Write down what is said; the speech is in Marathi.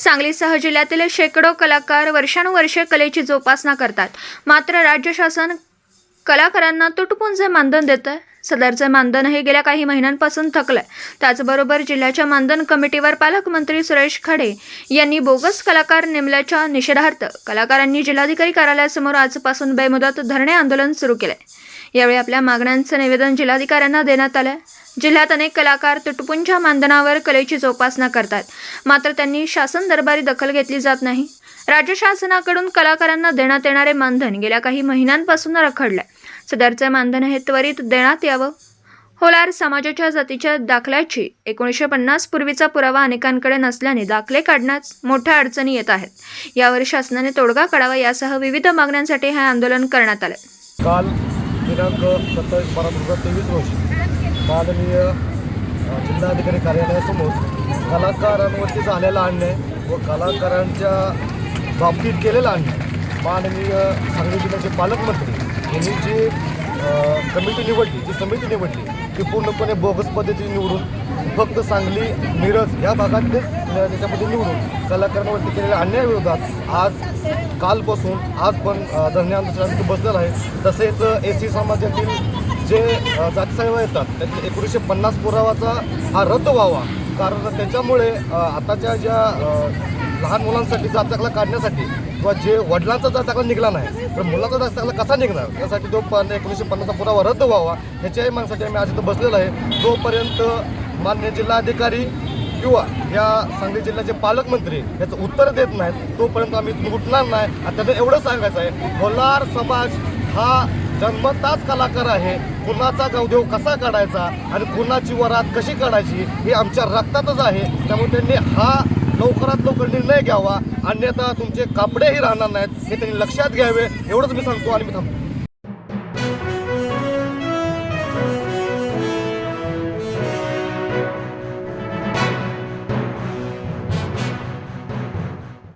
सांगलीसह जिल्ह्यातील शेकडो कलाकार वर्षानुवर्षे कलेची जोपासना करतात. मात्र राज्य शासन कलाकारांना तुटपुंजे मानधन देतं सदरचे मानधन हे गेल्या काही महिन्यांपासून थकलंय. त्याचबरोबर जिल्ह्याच्या मानधन कमिटीवर पालकमंत्री सुरेश खडे यांनी बोगस कलाकार नेमल्याच्या निषेधार्थ कलाकारांनी जिल्हाधिकारी कार्यालयासमोर आजपासून बेमुदत धरणे आंदोलन सुरू केलंय. यावेळी आपल्या मागण्यांचं निवेदन जिल्हाधिकाऱ्यांना देण्यात आलं. जिल्ह्यात अनेक कलाकार तुटपुंच्या मानधनावर कलेची जोपासना करतात. मात्र त्यांनी शासन दरबारी दखल घेतली जात नाही. राज्य शासनाकडून कलाकारांना देण्यात येणारे मानधन गेल्या काही महिन्यांपासून रखडलंय. सदरचे मानधन हे त्वरित देण्यात यावं. होलार समाजाच्या जातीच्या दाखल्याची एकोणीसशे पन्नास पूर्वीचा पुरावा अनेकांकडे नसल्याने दाखले काढण्यास मोठ्या अडचणी येत आहेत. यावर शासनाने तोडगा काढावा यासह विविध मागण्यांसाठी हे आंदोलन करण्यात आलं. काल दिनांक सत्तावीस बारा दोन हजार तेवीस रोजी माननीय जिल्हाधिकारी कार्यालयासमोर कलाकारांवरती झालेला अन्याय व कलाकारांच्या बाबतीत केलेला अन्याय माननीय सांगली जिल्ह्याचे पालकमंत्री यांनी जी कमिटी निवडली जी समिती निवडली ती पूर्णपणे बोगस पद्धतीने निवडून फक्त सांगली मिरज या भागातलेच त्याच्यामध्ये निवडून कलाकारांवरती केलेल्या अन्यायाविरोधात आज कालपासून आज पण अ, धरणे बसलेलं आहे. तसेच ए सी समाजातील जे जातीसाहेब येतात त्याचे एकोणीसशे पन्नास पुरावाचा हा रद्द व्हावा. कारण त्याच्यामुळे आताच्या ज्या लहान मुलांसाठी जातकला काढण्यासाठी किंवा जे वडिलांचा जातकला निघाला नाही तर मुलाचा जातकला कसा निघणार? त्यासाठी तो पण एकोणीसशे पन्नासचा पुरावा रद्द व्हावा याच्याही मागण्यासाठी आम्ही आज इथं बसलेलो आहे. तोपर्यंत मान्य जिल्हाधिकारी किंवा या सांगली जिल्ह्याचे पालकमंत्री याचं उत्तर देत नाहीत तोपर्यंत आम्ही इथून उठणार नाही. आणि त्यांना एवढं सांगायचं आहे होलार समाज हा जन्मताच कलाकार आहे. कुणाचा गावदेव कसा काढायचा आणि कुणाची वरात कशी काढायची हे आमच्या रक्तातच आहे. त्यामुळे त्यांनी हा लवकरात लवकर निर्णय घ्यावा. अन्यथा तुमचे कापडेही राहणार नाहीत हे त्यांनी लक्षात घ्यावे. एवढंच मी सांगतो आणि मी थांबतो.